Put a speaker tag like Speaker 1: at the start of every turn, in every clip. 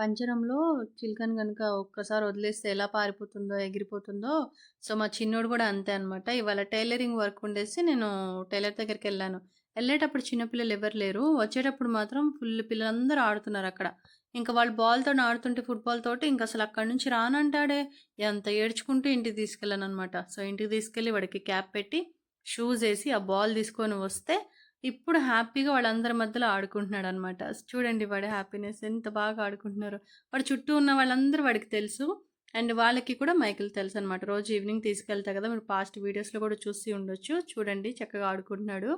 Speaker 1: పంజరంలో చిలుకని కనుక ఒక్కసారి వదిలేస్తే ఎలా పారిపోతుందో, ఎగిరిపోతుందో, సో, మా చిన్నోడు కూడా అంతే అనమాట. ఇవాళ టైలరింగ్ వర్క్ ఉండేసి నేను టైలర్ దగ్గరికి వెళ్ళాను వెళ్ళేటప్పుడు చిన్నపిల్లలు ఎవరు లేరు. వచ్చేటప్పుడు మాత్రం ఫుల్ పిల్లలందరూ ఆడుతున్నారు అక్కడ ఇంకా వాళ్ళు బాల్‌తోని ఆడుతుంటే ఫుట్‌బాల్ తోటి ఇంకా అసలు అక్కడి నుంచి రానంటాడే. ఎంత ఏడ్చుకుంటూ ఇంటికి తీసుకెళ్ళాననమాట. సో, ఇంటికి తీసుకెళ్ళి వాడికి క్యాప్ పెట్టి, షూస్ వేసి ఆ బాల్ తీసుకొని వస్తే, ఇప్పుడు హ్యాపీగా వాళ్ళందరి మధ్యలో ఆడుకుంటున్నాడు అనమాట చూడండి వాడి హ్యాపీనెస్ ఎంత బాగా ఆడుకుంటున్నారు వాడు చుట్టూ ఉన్న వాళ్ళందరూ వాడికి తెలుసు. అండ్ వాళ్ళకి కూడా మైకిల్ తెలుసనమాట. రోజు ఈవినింగ్ తీసుకెళ్తా కదా! మీరు పాస్ట్ వీడియోస్‌లో కూడా చూసి ఉండొచ్చు. చూడండి చక్కగా ఆడుకుంటున్నాడు.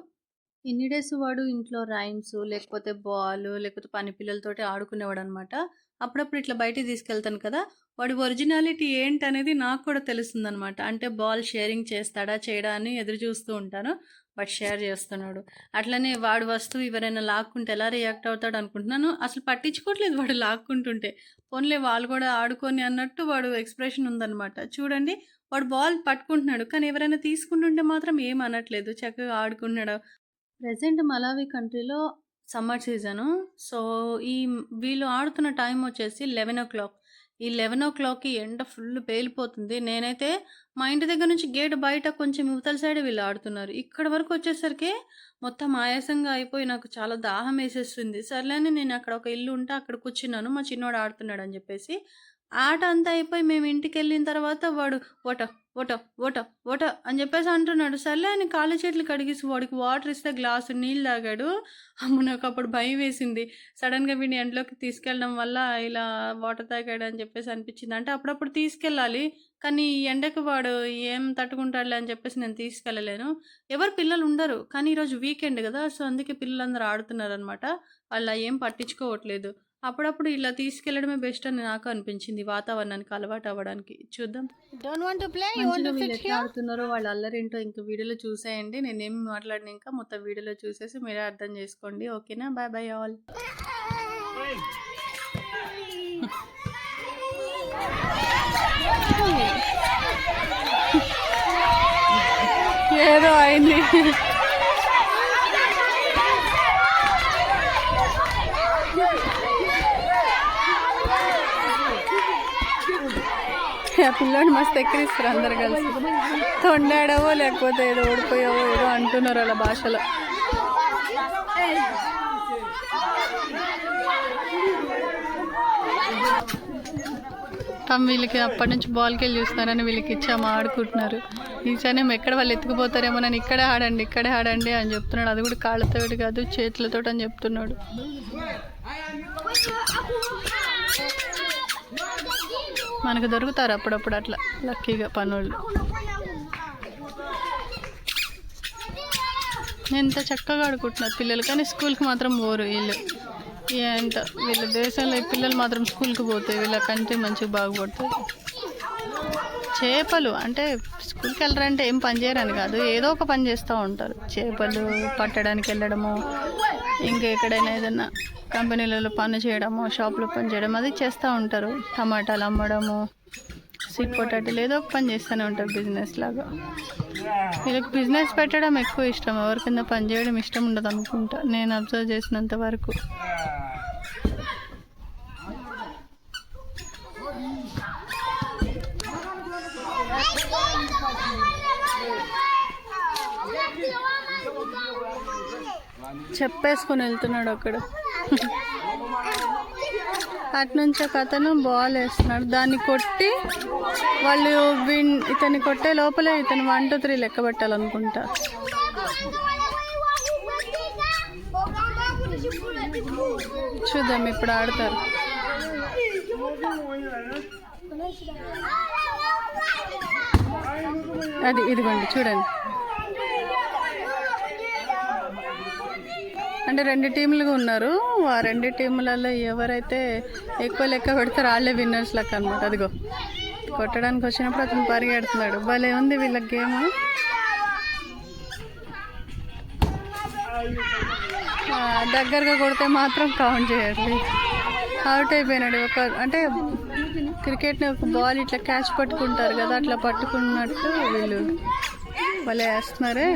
Speaker 1: ఇన్ని డేస్ వాడు ఇంట్లో రైమ్స్ లేకపోతే బాలు, లేకపోతే పని పిల్లలతోటి ఆడుకునేవాడనమాట. అప్పుడప్పుడు ఇట్లా బయటికి తీసుకెళ్తాను కదా! వాడి ఒరిజినాలిటీ ఏంటనేది నాకు కూడా తెలుస్తుంది అనమాట అంటే బాల్ షేరింగ్ చేస్తాడా? చేయడా? అని ఎదురు చూస్తూ ఉంటాను. బట్ షేర్ చేస్తున్నాడు. అట్లనే వాడు వస్తువు ఎవరైనా లాక్కుంటే ఎలా రియాక్ట్ అవుతాడు అనుకుంటున్నాను. అసలు పట్టించుకోవట్లేదు వాడు లాక్కుంటుంటే. పోన్లే వాళ్ళు కూడా ఆడుకొని అన్నట్టు వాడు ఎక్స్‌ప్రెషన్ ఉందనమాట. చూడండి వాడు బాల్ పట్టుకుంటున్నాడు. కానీ ఎవరైనా తీసుకుంటుంటే మాత్రం ఏం అనట్లేదు. చక్కగా ఆడుకుంటున్నాడు. ప్రెజెంట్ మలావి కంట్రీలో సమ్మర్ సీజను. సో, ఈ వీళ్ళు ఆడుతున్న టైం వచ్చేసి 11:00 ఈ 11:00కి ఎండ ఫుల్ పేలిపోతుంది. నేనైతే మా ఇంటి దగ్గర నుంచి గేట్ బయట కొంచెం ఇవతల సైడ్ వీళ్ళు ఆడుతున్నారు. ఇక్కడ వరకు వచ్చేసరికి మొత్తం ఆయాసంగా అయిపోయి నాకు చాలా దాహం వేసేస్తుంది. సర్లే అని నేను అక్కడ ఒక ఇల్లు ఉంటే అక్కడ కూర్చున్నాను. మా చిన్నోడు అని చెప్పేసి. ఆట అంతా అయిపోయి మేము ఇంటికెళ్ళిన తర్వాత వాడు ఓట, ఓట, ఓట, ఓట అని చెప్పేసి అంటున్నాడు. సర్లే అని కాళ్ళు చేతులు కడిగేసి వాడికి వాటర్ ఇస్తే గ్లాసు నీళ్ళు తాగాడు. అమ్మ నాకు అప్పుడు భయం వేసింది. సడన్గా వీడిని ఎండలోకి తీసుకెళ్ళడం వల్ల ఇలా వాటర్ తాగాడు అని చెప్పేసి అనిపించింది. అంటే అప్పుడప్పుడు తీసుకెళ్ళాలి. కానీ ఈ ఎండకు వాడు ఏం తట్టుకుంటాడులే అని చెప్పేసి నేను తీసుకెళ్ళలేను. ఎవరు పిల్లలు ఉండరు. కానీ ఈరోజు వీకెండ్ కదా! సో, అందుకే పిల్లలందరూ ఆడుతున్నారనమాట. వాళ్ళు ఏం పట్టించుకోవట్లేదు. అప్పుడప్పుడు ఇలా తీసుకెళ్ళడమే బెస్ట్ అని నాకు అనిపించింది. వాతావరణానికి అలవాటు అవ్వడానికి. చూద్దాం. ఆడుతున్నారో వాళ్ళ అల్లరేంటో ఇంక వీడియోలో చూసేయండి. నేనేం మాట్లాడను ఇంకా. మొత్తం వీడియోలో చూసేసి మీరే అర్థం చేసుకోండి. ఓకేనా? Bye bye all. ఏదో అయింది. ఆ పిల్లోడిని మస్తు ఎక్కిరిస్తారు అందరు కలిసి. తొండాడవో లేకపోతే ఏదో ఓడిపోయావో ఏదో అంటున్నారు వాళ్ళ భాషలో. తమ వీళ్ళకి అప్పటి నుంచి బాల్కి వెళ్ళి చూస్తున్నారని వీళ్ళకి ఇచ్చాము ఆడుకుంటున్నారు. ఈసారి ఎక్కడ వాళ్ళు ఎత్తుకుపోతారేమో నన్ను ఇక్కడే ఆడండి ఇక్కడే ఆడండి అని చెప్తున్నాడు. అది కూడా కాళ్ళతో కాదు చేతులతో అని చెప్తున్నాడు. మనకు దొరుకుతారు అప్పుడప్పుడు అట్లా లక్కీగా పనులు ఎంత చక్కగా ఆడుకుంటున్నారు పిల్లలు కానీ స్కూల్కి మాత్రం పోరు వీళ్ళు. ఏంట వీళ్ళ దేశంలో పిల్లలు మాత్రం స్కూల్కి పోతే వీళ్ళ కంట్రీ మంచిగా బాగుపడుతుంది. చేపలు అంటే స్కూల్కి వెళ్ళరంటే ఏం పని చేయరని కాదు ఏదో ఒక పని చేస్తూ ఉంటారు. చేపలు పట్టడానికి వెళ్ళడము ఇంకా ఎక్కడైనా ఏదైనా కంపెనీలలో పని చేయడము షాప్లో పని చేయడం అది చేస్తూ ఉంటారు. టమాటాలు అమ్మడము స్వీట్ పొటాటోలు ఏదో ఒక పని చేస్తూనే ఉంటారు బిజినెస్ లాగా. వీళ్ళకి బిజినెస్ పెట్టడం ఎక్కువ ఇష్టం. ఎవరి కింద పని చేయడం ఇష్టం ఉండదు అనుకుంటా నేను అబ్జర్వ్ చేసినంత వరకు. చెప్పేసుకొని వెళ్తున్నాడు అక్కడ అటునుంచి ఒక అతను బాల్ వేస్తున్నాడు. దాన్ని కొట్టి వాళ్ళు విన్ ఇతన్ని కొట్టే లోపలే ఇతను వన్ టూ త్రీ లెక్క పెట్టాలనుకుంటా. చూద్దాం ఇప్పుడు ఆడతారు. అది ఇదిగోండి చూడండి. అంటే రెండు టీములుగా ఉన్నారు. ఆ రెండు టీములలో ఎవరైతే ఎక్కువ లెక్క పెడతారో వాళ్ళే విన్నర్స్ లెక్క అనమాట. అదిగో కొట్టడానికి వచ్చినప్పుడు అతను పరిగెడుతున్నాడు. భలే ఉంది వీళ్ళ గేమ్. దగ్గరగా కొడితే మాత్రం కౌంట్ చేయాలి. అవుట్ అయిపోయినాడు. ఒక అంటే క్రికెట్ని ఒక బాల్ ఇట్లా క్యాచ్ పట్టుకుంటారు కదా అట్లా పట్టుకున్నట్టు వీళ్ళు భలే వేస్తున్నారే